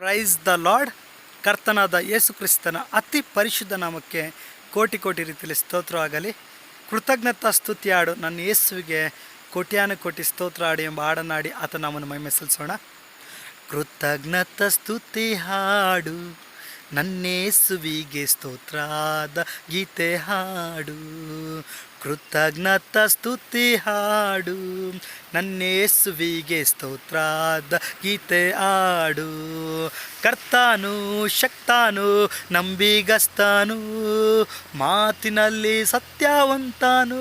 Praise the lord ಕರ್ತನಾದ ಯೇಸು ಕ್ರಿಸ್ತನ ಅತಿ ಪರಿಶುದ್ಧ ನಾಮಕ್ಕೆ ಕೋಟಿ ಕೋಟಿ ರೀತಿಯಲ್ಲಿ ಸ್ತೋತ್ರ ಆಗಲಿ. ಕೃತಜ್ಞತಾ ಸ್ತುತಿ ಹಾಡು ನನ್ನ ಯೇಸುವಿಗೆ ಕೋಟ್ಯಾನು ಕೋಟಿ ಸ್ತೋತ್ರ ಹಾಡು ಎಂಬ ಹಾಡನ್ನಾಡಿ ಆತ ನಮ್ಮನ್ನು ಮಹಿಮೆ ಸಲ್ಲಿಸೋಣ ಕೃತಜ್ಞತ ಸ್ತುತಿ ಹಾಡು. ನನ್ನೇಸುವಿಗೆ ಸ್ತೋತ್ರಾದ ಗೀತೆ ಹಾಡು. ಕೃತಜ್ಞತ ಸ್ತುತಿ ಹಾಡು. ನನ್ನೇಸುವಿಗೆ ಸ್ತೋತ್ರಾದ ಗೀತೆ ಹಾಡು. ಕರ್ತಾನು ಶಕ್ತಾನು ನಂಬಿಗಸ್ತಾನು. ಮಾತಿನಲ್ಲಿ ಸತ್ಯವಂತಾನು,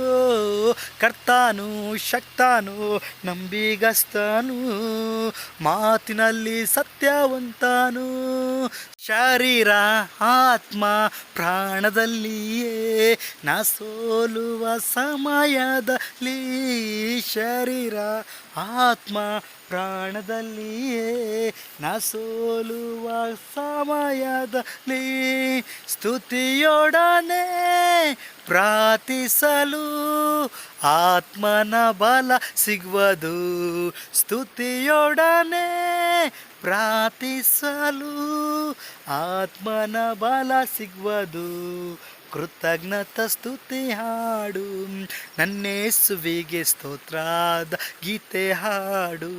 ಕರ್ತಾನು, ಶಕ್ತಾನು, ನಂಬಿಗಸ್ತಾನು. ಮಾತಿನಲ್ಲಿ ಸತ್ಯವಂತಾನು, ಶರೀರ, ಆತ್ಮ ಪ್ರಾಣದಲ್ಲಿಯೇ ನಾ ಸೋಲುವ ಸಮಯದಲ್ಲಿ ಶರೀರ, ಆತ್ಮ ಪ್ರಾಣದಲ್ಲಿಯೇ ನಾ ಸೋಲುವ ಸಮಯದಲ್ಲಿ ಸ್ತುತಿಯೊಡನೆ ಪ್ರಾರ್ಥಿಸಲು ಆತ್ಮನ ಬಲ ಸಿಗುವುದು ಸ್ತುತಿಯೊಡನೆ ಪ್ರಾರ್ಥಿಸಲು. ಆತ್ಮನ ಬಲ ಸಿಗುವುದು ಕೃತಜ್ಞತ ಸ್ತುತಿ ಹಾಡು. ನನ್ನೇಸುವಿಗೆ ಸ್ತೋತ್ರಾದ ಗೀತೆ ಹಾಡು.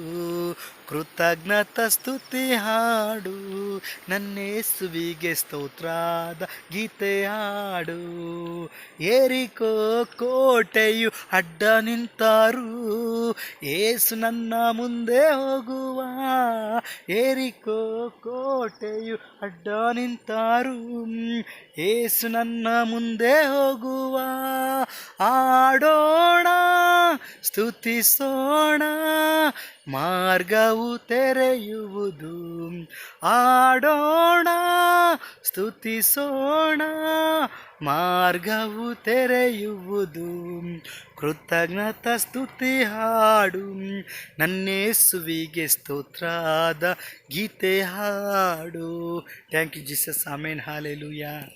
ಕೃತಜ್ಞತ ಸ್ತುತಿ ಹಾಡು. ನನ್ನೇಸುವಿಗೆ ಸ್ತೋತ್ರಾದ ಗೀತೆ ಹಾಡು. ಏರಿಕೋ ಕೋಟೆಯು ಅಡ್ಡ ನಿಂತಾರು. ಏಸು ನನ್ನ ಮುಂದೆ ಹೋಗುವ. ಏರಿಕೋ ಕೋಟೆಯು ಅಡ್ಡ ನಿಂತಾರು. ಏಸು ನನ್ನ ಮುಂದೆ ಹೋಗುವ. ಆಡೋಣ, ಸ್ತುತಿಸೋಣ. ಮಾರ್ಗವು ತೆರೆಯುವುದು. ಆಡೋಣ ಸ್ತುತಿಸೋಣ. ಮಾರ್ಗವು ತೆರೆಯುವುದು. ಕೃತಜ್ಞತ ಸ್ತುತಿ ಹಾಡು. ನನ್ನೇಸುವಿಗೆ ಸ್ತೋತ್ರಾದ ಗೀತೆ ಹಾಡು. Thank you Jesus amen hallelujah